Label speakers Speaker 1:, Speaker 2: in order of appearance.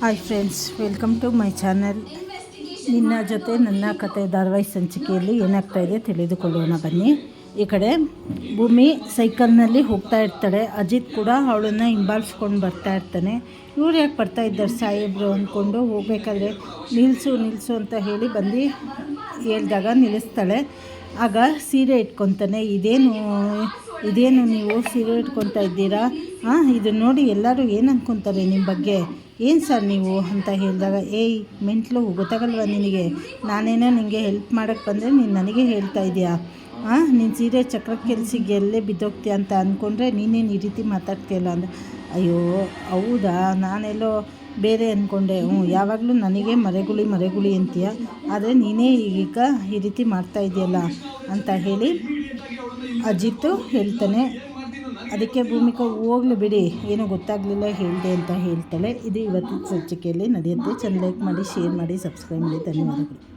Speaker 1: Hi friends welcome to my channel ನಿನ್ನ ಜೊತೆ ನನ್ನ ಕತೆ ಧಾರಾವಾಹಿ ಸಂಚಿಕೆಯಲ್ಲಿ ಏನಾಗ್ತಾ ಇದೆ ತಿಳಿದುಕೊಳ್ಳೋಣ ಬನ್ನಿ. ಈ ಕಡೆ ಭೂಮಿ ಸೈಕಲ್ನಲ್ಲಿ ಹೋಗ್ತಾ ಇರ್ತಾಳೆ. ಅಜಿತ್ ಕೂಡ ಅವಳನ್ನು ಹಿಂಬಾಲಿಸ್ಕೊಂಡು ಬರ್ತಾ ಇರ್ತಾನೆ. ಇವ್ರು ಯಾಕೆ ಬರ್ತಾ ಇದ್ದಾರೆ ಸಾಹೇಬ್ರು ಅಂದ್ಕೊಂಡು ಹೋಗ್ಬೇಕಾದ್ರೆ ನಿಲ್ಲಿಸು ನಿಲ್ಲಿಸು ಅಂತ ಹೇಳಿ ಬಂದು ಹೇಳಿದಾಗ ನಿಲ್ಲಿಸ್ತಾಳೆ. ಆಗ ಸೀರೆ ಇಟ್ಕೊತಾನೆ. ಇದೇನು ಇದೇನು ನೀವು ಸೀರೆ ಇಟ್ಕೊತಾ ಇದ್ದೀರಾ? ಹಾಂ ಇದು ನೋಡಿ ಎಲ್ಲರೂ ಏನು ಅಂದ್ಕೊತಾರೆ ನಿಮ್ಮ ಬಗ್ಗೆ? ಏನು ಸರ್ ನೀವು ಅಂತ ಹೇಳಿದಾಗ, ಏಯ್, ಮೆಂಟ್ಲು, ಗೊತ್ತಾಗಲ್ವ ನಿನಗೆ? ನಾನೇನೋ ನಿನಗೆ ಹೆಲ್ಪ್ ಮಾಡೋಕ್ಕೆ ಬಂದರೆ ನೀನು ನನಗೆ ಹೇಳ್ತಾ ಇದೆಯಾ? ಹಾಂ ನೀನು ಸೀರೆ ಚಕ್ರ ಕೆಲ್ಸಿಗೆ ಎಲ್ಲೇ ಬಿದ್ದೋಗ್ತೀಯ ಅಂತ ಅಂದ್ಕೊಂಡ್ರೆ ನೀನೇನು ಈ ರೀತಿ ಮಾತಾಡ್ತೀಯಲ್ಲ ಅಂದ ಅಯ್ಯೋ, ಹೌದಾ? ನಾನೆಲ್ಲೋ ಬೇರೆ ಅಂದ್ಕೊಂಡೆ ಹ್ಞೂ ಯಾವಾಗಲೂ ನನಗೆ ಮರೆಗುಳಿ ಮರೆಗುಳಿ ಅಂತೀಯ. ಆದರೆ ನೀನೇ ಈಗ ಈ ರೀತಿ ಮಾಡ್ತಾ ಇದೆಯಲ್ಲ ಅಂತ ಹೇಳಿ ಅಜಿತ್ತು ಹೇಳ್ತಾನೆ. ಅದಕ್ಕೆ ಭೂಮಿಕಾ, ಹೋಗ್ಲಿ ಬಿಡಿ. ಏನೂ ಗೊತ್ತಾಗಲಿಲ್ಲ, ಹೇಳಿದೆ ಅಂತ ಹೇಳ್ತಾಳೆ. ಇದು ಇವತ್ತಿನ ಸಂಚಿಕೆಯಲ್ಲಿ ನಡೆಯುತ್ತೆ. ಚೆಂದ ಲೈಕ್ ಮಾಡಿ ಶೇರ್ ಮಾಡಿ ಸಬ್ಸ್ಕ್ರೈಬ್ ಮಾಡಿ. ಧನ್ಯವಾದಗಳು.